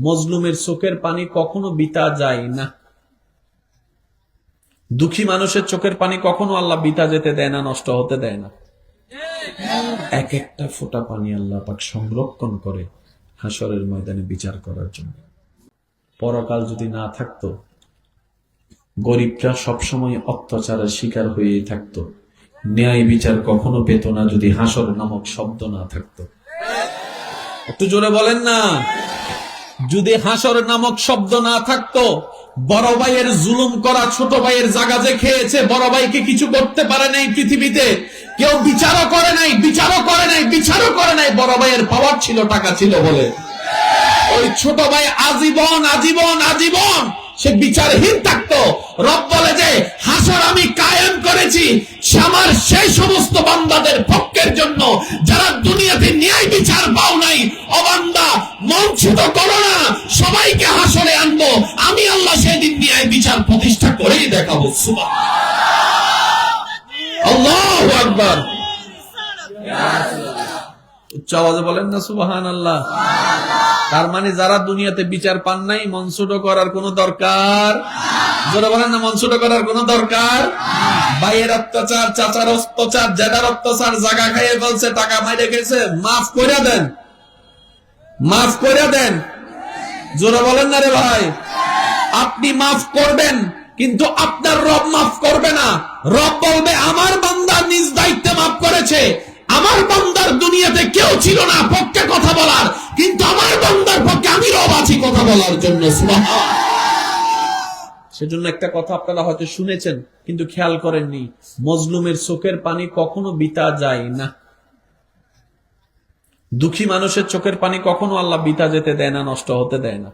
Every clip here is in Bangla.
মজলুমের চোখের পানি কখনো বিতা যায় না। দুঃখী মানুষের চোখের পানি কখনো আল্লাহ বিতা যেতে দেয় না, নষ্ট হতে দেয় না। এক একটা ফোঁটা পানি আল্লাহ পাক সংরক্ষণ করে হাসরের ময়দানে বিচার করার জন্য। পরকাল যদি না থাকতো, গরিবরা সবসময় অত্যাচারের শিকার হয়েই থাকতো। ন্যায় বিচার কখনো পেত না যদি হাসর নামক শব্দ না থাকতো। একটু জোরে বলেন না। যদি হাসর নামক শব্দ না থাকতো, বড় ভাইয়ের জুলুম করা ছোট ভাইয়ের জায়গা যে খেয়েছে, বড় ভাইকে কিছু করতে পারে নাই পৃথিবীতে। কেউ বিচারও করে নাই, বিচারও করে নাই, বিচারও করে নাই, বড় ভাইয়ের পাওয়ার ছিল, টাকা ছিল বলে। ওই ছোট ভাই আজীবন আজীবন আজীবন সে বিচারহীন থাকতো। রব বলে যে, হাসর আমি কায়েম করেছি, সে আমার সেই সমস্ত বান্দাদের পক্ষের জন্য, যারা দুনিয়াতে ন্যায় বিচার মঞ্চিত করো না। সবাইকে হাসরে আনব। আমি আল্লাহ সেদিন ন্যায় বিচার প্রতিষ্ঠা করেই দেখাবো। সুবাহ উচ্চ আওয়াজে বলেন না সুবাহান আল্লাহ তার মানে যারা দুনিয়াতে বিচার পান নাই মনসুটো করার কোনো দরকার? যারা বলেন না করার কোনো দরকার? ভাইয়ের অত্যাচার, চাচার অত্যাচার, জেদার অত্যাচার জায়গা খাইয়ে ফেলছে, টাকা মাইরে গেছে মাফ করে দেন। মাফ করে দেন। জোরে বলেন না রে ভাই। আপনি মাফ করবেন, কিন্তু আপনার রব মাফ করবে না। রব বলবে, আমার বান্দা নিজ দায়িত্বে মাফ করেছে। আমার বান্দার দুনিয়াতে কেউ ছিল না পক্ষে কথা বলার। কিন্তু আমার বান্দার পক্ষে আমি রব আছি কথা বলার জন্য। সেজন্য একটা কথা আপনারা হয়তো শুনেছেন, কিন্তু খেয়াল করেননি। মজলুমের চোখের পানি কখনো বিতা যায় না। দুঃখী মানুষের চোখের পানি কখনো আল্লাহ বিতা যেতে দেয় না নষ্ট হতে দেয় না।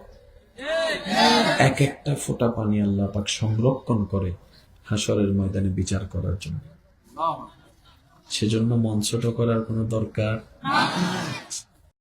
এক একটা ফোটা পানি আল্লাহ পাক সংরক্ষণ করে হাসরের ময়দানে বিচার করার জন্য। সেজন্য মঞ্চটা করার কোনো দরকার?